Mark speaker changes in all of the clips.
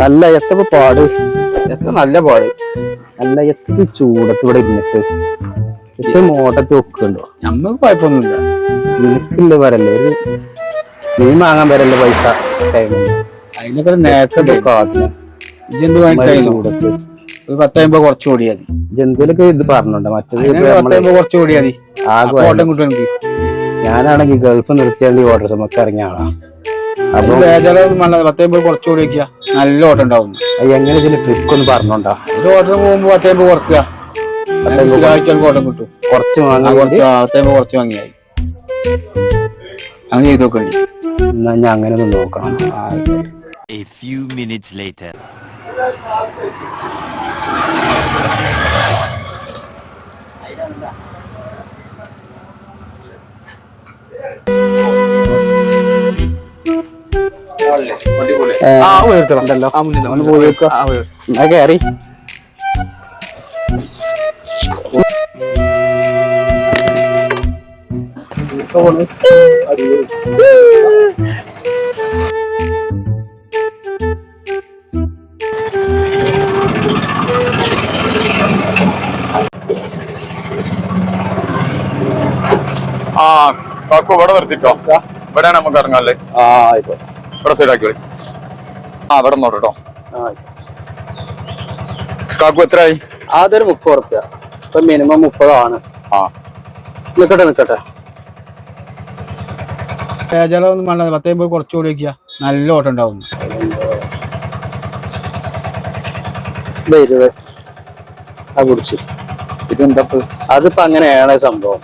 Speaker 1: നല്ല എത്ര പാട്?
Speaker 2: എത്ര നല്ല പാട്?
Speaker 1: നല്ല എത്ര ചൂടത്ത് ഇവിടെ ഇരുന്നിട്ട്? എത്ര മോട്ടത്തി വെക്കുന്നുണ്ടോ?
Speaker 2: നമ്മക്ക് കുഴപ്പമൊന്നുമില്ല.
Speaker 1: നിനക്കില്ല വരല്ലേ ഒരു നീ വാങ്ങാൻ വരല്ലേ പൈസ
Speaker 2: അതിനൊക്കെ നേരത്തെ
Speaker 1: ചൂടത്ത്.
Speaker 2: ഒരു പത്തമ്പത് കുറച്ച് ഓടിയാ മതി.
Speaker 1: ജന്തുവിലൊക്കെ ഇത് പറഞ്ഞുണ്ട്? മറ്റേത് ഇപ്പൊ
Speaker 2: അതിനൊരു
Speaker 1: നമ്മൾ
Speaker 2: പത്തമ്പത് കുറച്ച് ഓടിയാ മതി.
Speaker 1: ആകെ
Speaker 2: ഓട്ടം കിട്ടും എനിക്ക്.
Speaker 1: ഞാനാണെങ്കിൽ ഗൾഫ് നിർത്തിയാണ്ട് ഓർഡർ നമുക്ക് ഇറങ്ങിയ ആളാ. അപ്പൊ
Speaker 2: പത്തമ്പത് കുറച്ച് ഓടി വെക്കുക. നല്ല ഓട്ടം ഉണ്ടാവും.
Speaker 1: എങ്ങനെ ഇതിന് ട്രിക്ക് ഒന്ന് പറഞ്ഞോണ്ടാ?
Speaker 2: ഒരു ഓട്ടം പോകുമ്പോ പത്തമ്പത് കുറക്കുക ഓട്ടം കിട്ടും.
Speaker 1: കുറച്ച്
Speaker 2: ആ കുറച്ച് വാങ്ങിയായി. അങ്ങനെ ചെയ്ത് നോക്കണ്ടി
Speaker 1: എന്നാ ഞാൻ അങ്ങനെ ഒന്ന് നോക്കണം
Speaker 3: A few minutes later.
Speaker 1: കേറി.
Speaker 4: ആ കാക്കു ഇവിടെ നിർത്തിട്ടോ. ഇവിടെയാണ് നമുക്ക് ഇറങ്ങാല്ലേ
Speaker 1: ആ ആയിക്കോട്ടെ.
Speaker 4: ഇവിടെ സൈഡാക്കി ആ ഇവിടെ നോട്ടോ. കാക്കു എത്രയായി?
Speaker 1: അതൊരു മുപ്പത് ഉറുപ്പ്യ. ഇപ്പൊ മിനിമം മുപ്പതാണ്.
Speaker 4: ആ.
Speaker 1: നിക്കട്ടെ നിക്കട്ടെ.
Speaker 2: ബേജാറൊന്നും വേണ്ട പത്തമ്പത് കുറച്ച് കൂടി വെക്കുക നല്ല ഓട്ടം ഉണ്ടാവും
Speaker 1: കുടിച്ച്.
Speaker 4: ഇതെന്താ
Speaker 1: അതിപ്പോ അങ്ങനെയാണ് സംഭവം.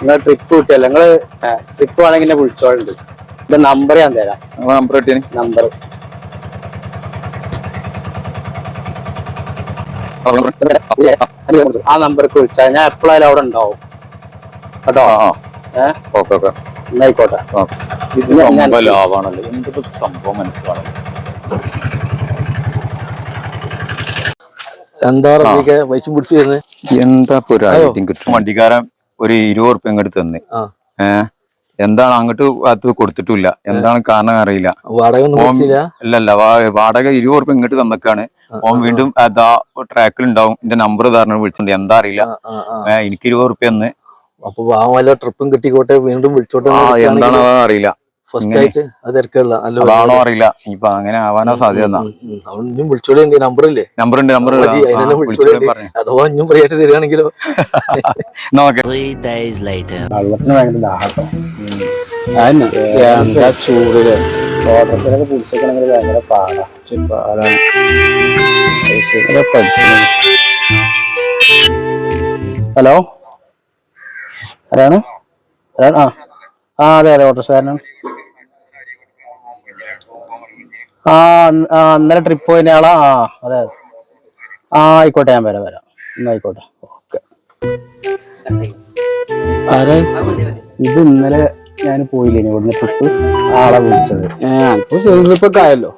Speaker 1: നിങ്ങൾ ട്രിപ്പ് കിട്ടിയല്ലോ നിങ്ങൾ ട്രിപ്പ് വേണമെങ്കിൽ വിളിച്ചോളുണ്ട്. ഇത് നമ്പർ ഞാൻ തരാം.
Speaker 4: നമ്പർ കിട്ടിയ?
Speaker 1: നമ്പർ ആ നമ്പർക്ക് വിളിച്ചാൽ ഞാൻ എപ്പോഴായാലും അവിടെ ഉണ്ടാവും. കേട്ടോ? ഏഹ്
Speaker 4: ഇത്
Speaker 5: എന്താ റബിക്ക് പൈസ പിടിച്ചു
Speaker 4: എന്താ വണ്ടിക്കാരൻ ഒരു ഇരുപത് ഉറുപ്പ്യ തന്നെ.
Speaker 5: ആ.
Speaker 4: ഏഹ് എന്താണ് അങ്ങോട്ട് അത് കൊടുത്തിട്ടില്ല എന്താണ് കാരണം അറിയില്ല. അല്ലല്ല വാടക ഇരുപത് ഉറുപ്പ്യ ഇങ്ങോട്ട് തന്നേക്കാണ്. ഓം വീണ്ടും അതാ ട്രാക്കിൽ ഉണ്ടാവും എന്റെ നമ്പർ ധാരണ വിളിച്ചിട്ടുണ്ട്. എന്താ അറിയില്ല. എനിക്ക് ഇരുപത് ഉറുപ്പ്യ എന്ന്
Speaker 5: അപ്പൊ വല്ല ട്രിപ്പും കിട്ടിക്കോട്ടെ വീണ്ടും വിളിച്ചോട്ടെ
Speaker 4: എന്താണ് അറിയില്ല.
Speaker 5: ഫസ്റ്റ് ആയിട്ട് അത് തിരക്കുള്ള
Speaker 4: അതാണോ അറിയില്ല. അങ്ങനെ ആവാനാ സാധ്യത
Speaker 5: വിളിച്ചോളി നമ്പർ ഇല്ലേ?
Speaker 4: നമ്പർ ഉണ്ട് നമ്പർ
Speaker 5: തരികയാണെങ്കിലോ.
Speaker 1: വെള്ളത്തിന് ഭയങ്കര ദാഹട്ടോ അതന്നെ. എന്താ ചൂടിൽ? ഓട്ടോസിലൊക്കെ പിടിച്ചേക്കണെങ്കിൽ ഭയങ്കര പാടാ. പക്ഷെ പാടാണ് പൈസയൊക്കെ പഠിക്കണം. ഹലോ? ആരാണ്? ആരാണ്? ആ. ആ അതെ അതെ ഓട്ടോസാരനാണ് ആ ആ ഇന്നലെ ട്രിപ്പ് ആളാ? ആ അതെ അതെ. ആ ആയിക്കോട്ടെ ഞാൻ വരാം വരാം. ഇന്ന് ആയിക്കോട്ടെ. ഓക്കെ.
Speaker 2: ആരാ?
Speaker 1: ഇത് ഇന്നലെ ഞാൻ പോയില്ലേ ഇവിടുന്ന് ട്രിപ്പ് ആളെ വിളിച്ചത്.
Speaker 2: അപ്പൊ ട്രിപ്പ് ഒക്കെ ആയല്ലോ.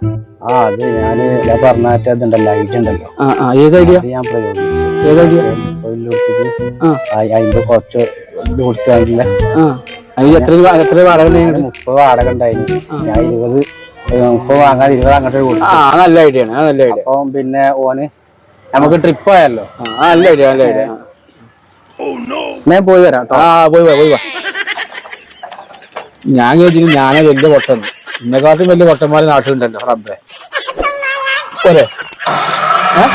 Speaker 1: ആ അത് ഞാൻ ഞാൻ പറഞ്ഞാറ്റ ഇതുണ്ടല്ലോ ലൈറ്റ് ഉണ്ടല്ലോ.
Speaker 2: ഏത്
Speaker 1: ഞാൻ പ്രയോഗിച്ചു.
Speaker 2: ഏത്
Speaker 1: അതിന്റെ കുറച്ച് ഇത്
Speaker 2: എത്ര എത്ര വാടക?
Speaker 1: മുപ്പത് വാടക ഉണ്ടായിരുന്നു ഞാൻ ഇരുപത് ഏ, മുപ്പത് വാങ്ങാൻ ഇരുപത് അങ്ങോട്ട് കൊടുത്തു.
Speaker 2: ആ നല്ല ഐഡിയ ആണ് നല്ല ഐഡിയ
Speaker 1: അപ്പൊ പിന്നെ ഓന് നമുക്ക് ട്രിപ്പ് ആയല്ലോ.
Speaker 2: നല്ല ഐഡിയ നല്ല ഐഡിയ
Speaker 1: ഞാൻ പോയി വരാം കേട്ടോ
Speaker 2: ആ പോയി വാ പോയി വാ. ഞാൻ ചോദിച്ചു ഞാനേ വലിയ പൊട്ടം ഇന്നെക്കാട്ടും വലിയ പൊട്ടന്മാര് നാട്ടിലുണ്ടല്ലോ റബ്ബെ. പോരെ. ഏ?